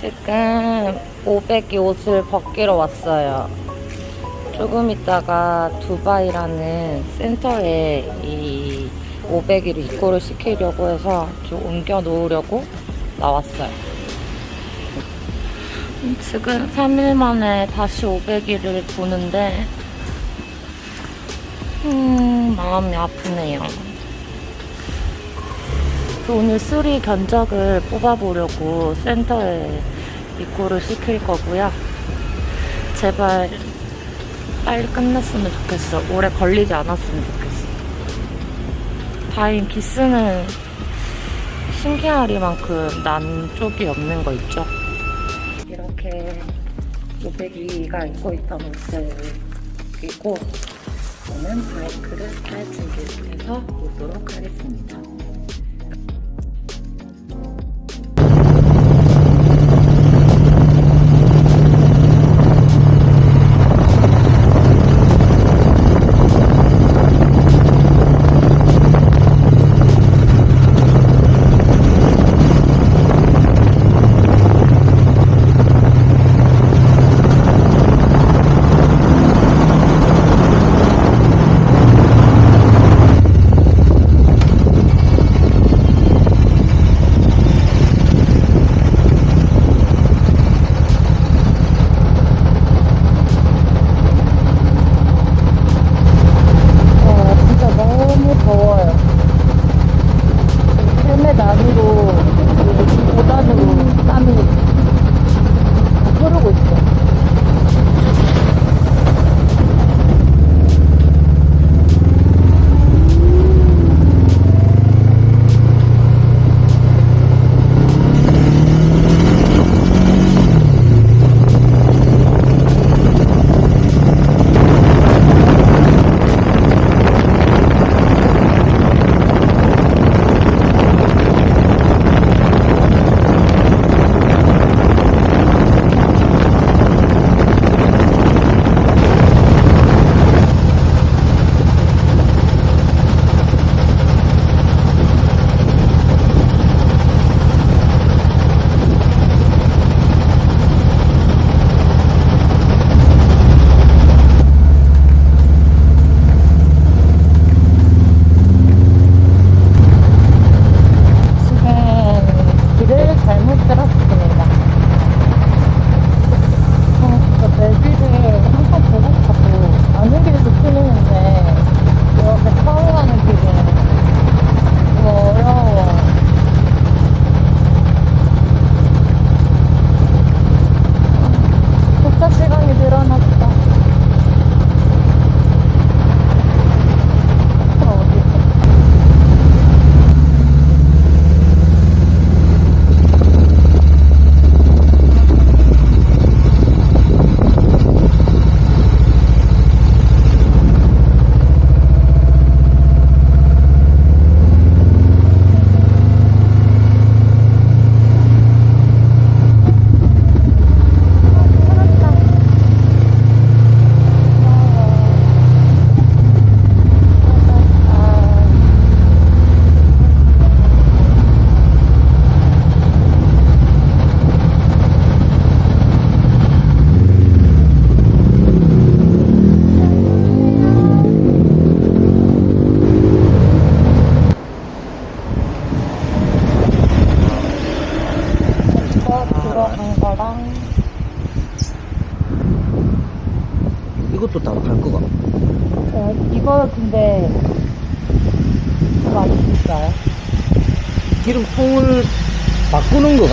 지금 500이 옷을 벗기러 왔어요. 조금 있다가 두바이라는 센터에 이 500일을 입고를 시키려고 해서 좀 옮겨 놓으려고 나왔어요. 지금 3일 만에 다시 500일을 보는데, 음, 마음이 아프네요. 그 오늘 수리 견적을 뽑아보려고 센터에 입고를 시킬 거고요. 제발 빨리 끝났으면 좋겠어. 오래 걸리지 않았으면 좋겠어. 다행 기스는 신기하리만큼 난 쪽이 없는 거 있죠. 이렇게 502가 입고 있던 옷을 입고 저는 바이크를 탈 준비를 해서 오도록 하겠습니다.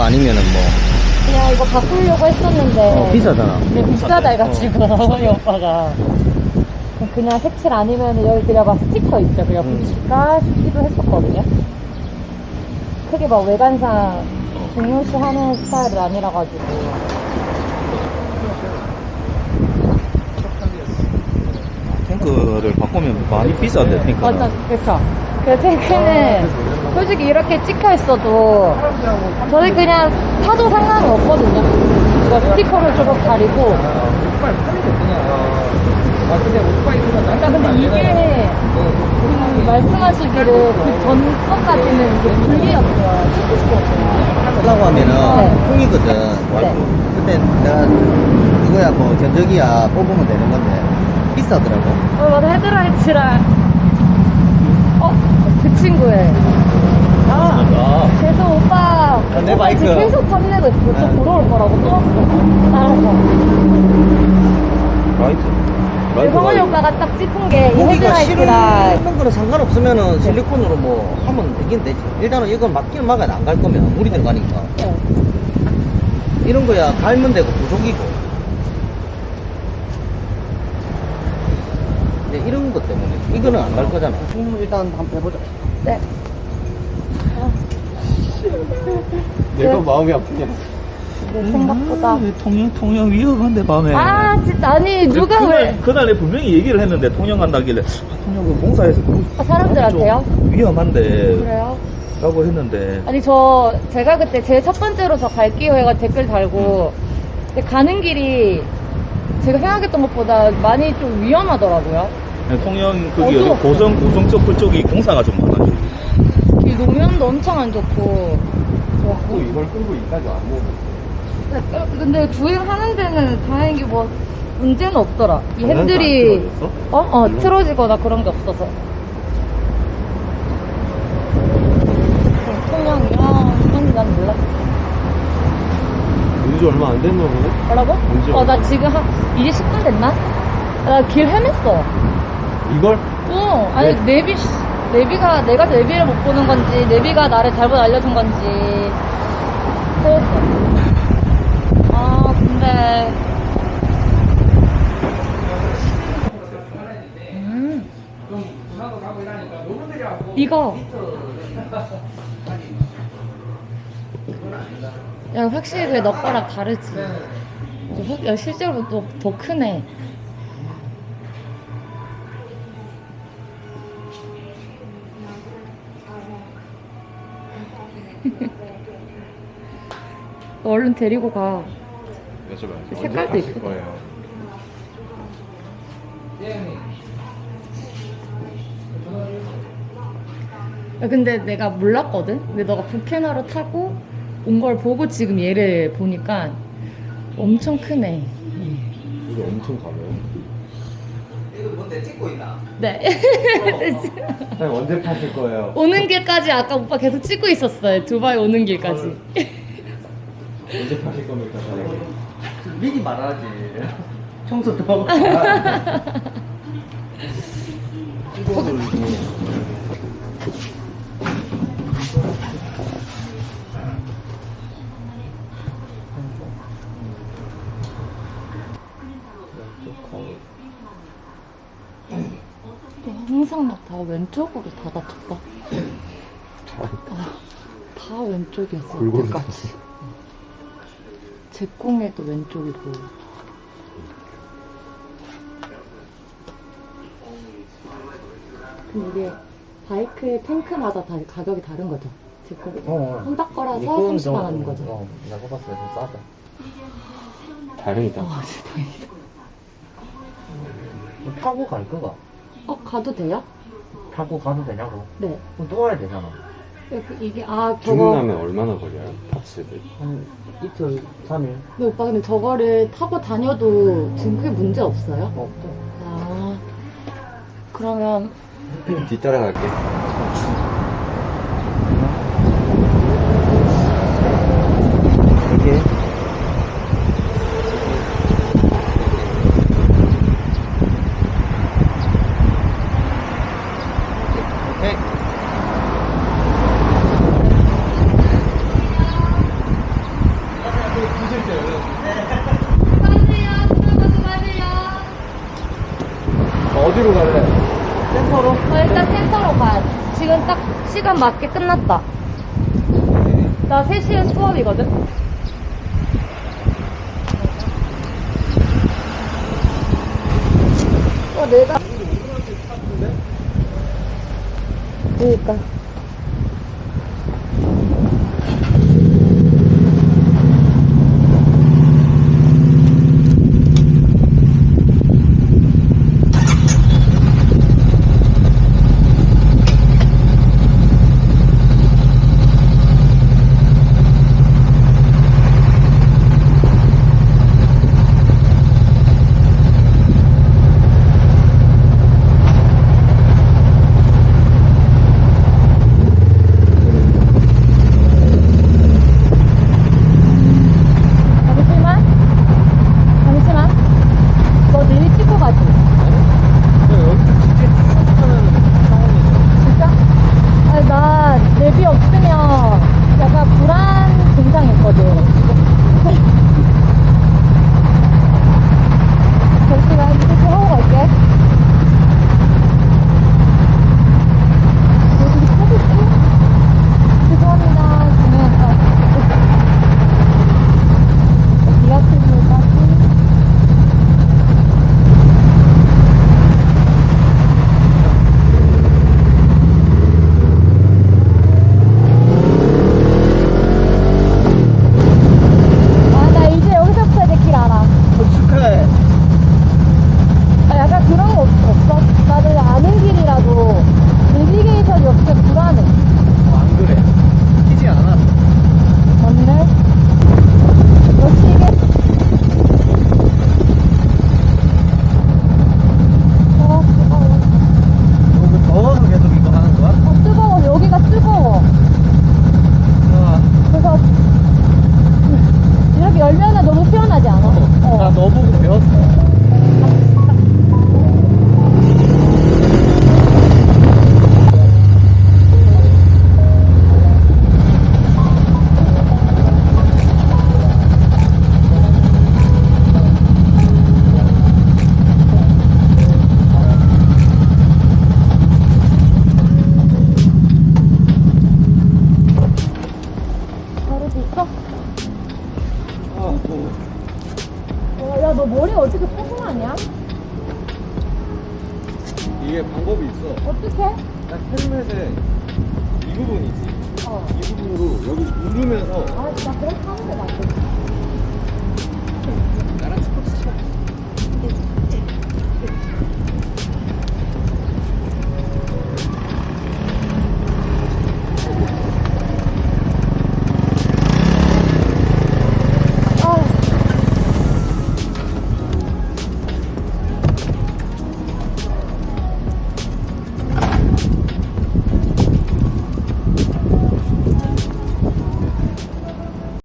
아니면은 뭐, 그냥 이거 바꾸려고 했었는데. 어, 비싸잖아. 근데 비싸다 해가지고 이 오빠가. 그냥 색칠 아니면 여기 그냥 막 스티커 있죠. 그냥 음. 붙일까 싶기도 했었거든요. 크게 막 외관상 중요시하는 스타일은 아니라 가지고. 탱크를 바꾸면 많이 비싼데, 탱크는. 맞아 그렇죠 그 탱크는 솔직히 이렇게 찍혀 있어도 저희 그냥 사도 상관은 없거든요 이거 스티커를 조금 가리고 오빠를. 아, 근데 오빠 이거는 그러니까 근데 이게 말씀하시기를 그 전까지는 이게 분리였어요. 치트스였어요. 하려고 하면은 네. 통이거든. 네. 그때 내가 이거야 뭐 견적이야 뽑으면 되는 건데 비싸더라고. 어, 맞아. 헤드라이트랑. 어? 그 친구의. 아, 계속 오빠. 아, 내 오빠. 지금 계속 탐내고 있어. 저 네. 보러 올 거라고 또 왔어. 따라서. 라이트. 네, 성원이 오빠가 딱 짚은 게이 고기가 헤드라이트랑. 싫은 거는 상관없으면은 실리콘으로 뭐 하면 되긴 되지. 일단은 이건 막기는 막아야 안 갈 거면 물이 들어가니까. 네. 이런 거야 갈면 되고 부족이고. 근데 이런 것 때문에 이거는 안 갈 거잖아. 음, 일단 한번 해보자. 네. 내가 마음이 아프냐? 네, 생각보다. 통영 통영 위험한데 밤에. 아, 진짜. 아니, 누가 그날, 왜. 그날에 분명히 얘기를 했는데 통영 간다길래 아, 통영 그 공사에서 그 아, 사람들한테요? 좀 위험한데 그래요? 라고 했는데 아니 저 제가 그때 제 첫 번째로 저 갈게요 해가 댓글 달고 근데 가는 길이 제가 생각했던 것보다 많이 좀 위험하더라고요. 통영 어두웠어. 어디 고성 고성 쪽 그쪽이 공사가 좀 많아지고 길 노면도 엄청 안 좋고. 또 이걸 끌고 이까지 안 먹어. 근데- 주행하는 데는 다행히 뭐 문제는 없더라. 이 핸들이? 어? 어 틀어지거나 그런 게 없어서. 통영이랑 이건 난 몰랐어. 우리 얼마 안 됐나 보네? 뭐라고? 언제 어나 지금 한 이제 10분 됐나? 나 길 헤맸어. 이걸? 어, 아니 내비 내비가 내가 내비를 못 보는 건지 내비가 나를 잘못 알려준 건지 그랬어. 아 근데 음 이거 야 확실히 그래 너 거랑 다르지. 확- 야, 실제로 더, 더 크네. 너 얼른 데리고 가. 여쭤봐야죠. 색깔도 언제 가실 이쁘다. 거예요? 야, 근데 내가 몰랐거든? 근데 너가 부캐나루 타고 온 걸 보고 지금 얘를 보니까 엄청 크네. 이거 엄청 가네요. 이거 뭔데 찍고 있나? 네. 사장님 언제 파실 거예요? 오는 길까지 아까 오빠 계속 찍고 있었어요. 두바이 오는 길까지. 언제 파실 겁니까, 사장님? 미리 말하지. 청소도 하고. 이거를 이거 너 항상 나 다 왼쪽으로 다 다쳤다. 아, 다 왼쪽이었어. 골고루 끝까지. 제 꽁에도 왼쪽이고. 근데 이게 바이크 탱크마다 다 가격이 다른 거죠? 제 꽁. 어. 혼다 거라서 이건 30만 원인 거죠? 어, 봤을 때좀 싸다. 다행이다. 와, 진짜 다행이다. 타고 갈 거가? 어, 가도 돼요? 타고 가도 되냐고? 네. 그럼 또 와야 되잖아. 그- 이게, 아, 저거. 주문하면 얼마나 걸려요? 파츠를? 한 이틀, 삼일? 근데 오빠 근데 저거를 타고 다녀도 지금 크게 문제 없어요? 없어. 아 그러면 뒤따라갈게 오케이. 어디로 갈래? 센터로? 어, 일단 센터로 가야 돼 지금 딱 시간 맞게 끝났다. 나 3시에 수업이거든? 어 내가 그니까